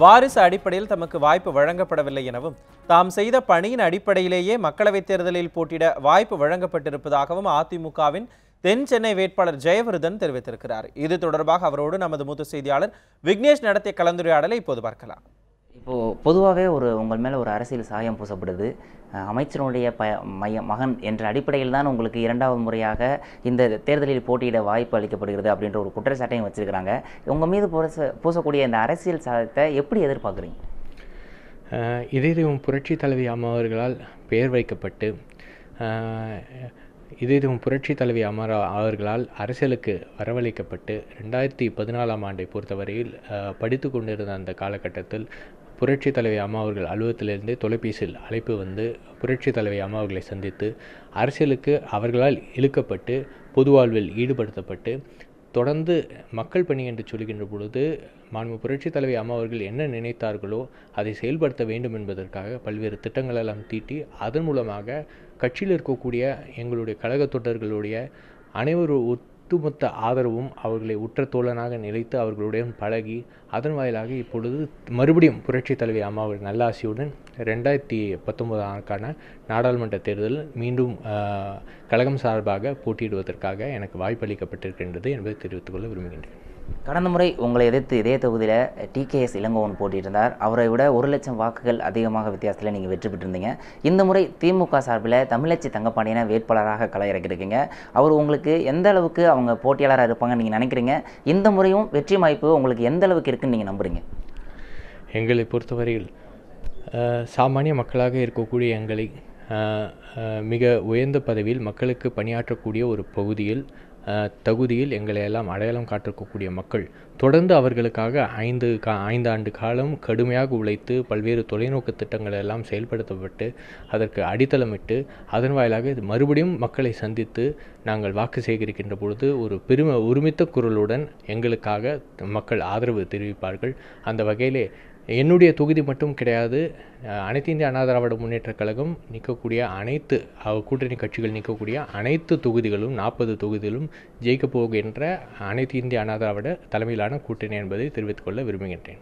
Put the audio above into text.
வாரிசு அடிப்படையில் தமக்கு வாய்ப்பு வழங்கப்படவில்லை எனவும் தாம் செய்த பணியின் அடிப்படையிலேயே மக்களவைத் தேர்தலில் போட்டியிட வாய்ப்பு வழங்கப்பட்டிருப்பதாகவும் அதிமுகவின் தென் சென்னை வேட்பாளர் ஜெயவர்தன் தெரிவித்திருக்கிறார். இது தொடர்பாக அவரோடு நமது மூத்த செய்தியாளர் விக்னேஷ் நடத்திய கலந்துரையாடலை இப்போது பார்க்கலாம். இப்போது பொதுவாகவே ஒரு உங்கள் மேலே ஒரு அரசியல் சாயம் பூசப்படுது. அமைச்சருடைய ப மைய மகன் என்ற அடிப்படையில் தான் உங்களுக்கு இரண்டாவது முறையாக இந்த தேர்தலில் போட்டியிட வாய்ப்பு அளிக்கப்படுகிறது அப்படின்ற ஒரு குற்றச்சாட்டையும் வச்சுருக்கிறாங்க. உங்கள் மீது பூச பூசக்கூடிய இந்த அரசியல் சாயத்தை எப்படி எதிர்பார்க்குறீங்க? அஹ் இதயம் புரட்சி தலைவி அம்மா அவர்களால் பெயர் வைக்கப்பட்டு அஹ் இதயம் புரட்சி தலைவி அமரா அவர்களால் அரசியலுக்கு வரவழைக்கப்பட்டு ரெண்டாயிரத்தி பதினாலாம் ஆண்டை பொறுத்தவரையில் படித்து கொண்டிருந்த அந்த காலகட்டத்தில் புரட்சி தலைவி அம்மா அவர்கள் அலுவலகத்திலிருந்தே தொலைபேசியில் அழைப்பு வந்து புரட்சி தலைவி அம்மா அவர்களை சந்தித்து அரசியலுக்கு அவர்களால் இழுக்கப்பட்டு பொது வாழ்வில் ஈடுபடுத்தப்பட்டு தொடர்ந்து மக்கள் பணி என்று சொல்கின்ற பொழுது மாண்பு புரட்சி தலைவி அம்மா அவர்கள் என்ன நினைத்தார்களோ அதை செயல்படுத்த வேண்டும் என்பதற்காக பல்வேறு திட்டங்களெல்லாம் தீட்டி அதன் மூலமாக கட்சியில் இருக்கக்கூடிய எங்களுடைய கழக தொண்டர்களுடைய அனைவரும் ஒட்டுமொத்த ஆதரவும் அவர்களை உற்ற தோழனாக நிலைத்து அவர்களுடன் பழகி அதன் வாயிலாக இப்பொழுது மறுபடியும் புரட்சி தலைவி அம்மாவின் நல்லாசியுடன் ரெண்டாயிரத்தி பத்தொன்பதாக்கான நாடாளுமன்ற தேர்தலில் மீண்டும் கழகம் சார்பாக போட்டியிடுவதற்காக எனக்கு வாய்ப்பளிக்கப்பட்டிருக்கின்றது என்பதை தெரிவித்துக் கொள்ள விரும்புகின்றேன். கடந்த முறை உங்களை எதிர்த்து இதே தொகுதியில் டிகேஎஸ் இளங்கோவன் போட்டியிருந்தார் அவரை விட ஒரு லட்சம் வாக்குகள் அதிகமாக வித்தியாசத்தில் நீங்கள் வெற்றி பெற்றிருந்தீங்க. இந்த முறை திமுக சார்பில் தமிழச்சி தங்கப்பாண்டியனை வேட்பாளராக களை இறக்கியிருக்கீங்க அவர் உங்களுக்கு எந்த அளவுக்கு அவங்க போட்டியாளராக இருப்பாங்கன்னு நீங்கள் நினைக்கிறீங்க? இந்த முறையும் வெற்றி வாய்ப்பு உங்களுக்கு எந்த அளவுக்கு இருக்குன்னு நீங்கள் நம்புறீங்க? எங்களை பொறுத்தவரையில் சாமானிய மக்களாக இருக்கக்கூடிய எங்களை மிக உயர்ந்த பதவியில் மக்களுக்கு பணியாற்றக்கூடிய ஒரு பகுதியில் தகுதியில் எங்களை எல்லாம் அடையாளம் காட்டிருக்கக்கூடிய மக்கள் தொடர்ந்து அவர்களுக்காக ஐந்து கா ஐந்து ஆண்டு காலம் கடுமையாக உழைத்து பல்வேறு தொலைநோக்கு திட்டங்கள் எல்லாம் செயல்படுத்தப்பட்டு அதற்கு அடித்தளமிட்டு அதன் வாயிலாக இது மறுபடியும் மக்களை சந்தித்து நாங்கள் வாக்கு சேகரிக்கின்ற பொழுது ஒரு பெருமை ஒருமித்த குரலுடன் எங்களுக்காக மக்கள் ஆதரவு தெரிவிப்பார்கள். அந்த வகையிலே என்னுடைய தொகுதி மட்டும் கிடையாது. அனைத்து இந்திய அண்ணா திராவிட முன்னேற்றக் கழகம் நிற்கக்கூடிய அனைத்து கூட்டணி கட்சிகள் நிற்கக்கூடிய அனைத்து தொகுதிகளும் நாற்பது தொகுதிகளும் ஜெயிக்கப் போகின்ற அனைத்து இந்திய அண்ணா திராவிட தலைமையிலான கூட்டணி என்பதை தெரிவித்துக் கொள்ள விரும்புகின்றேன்.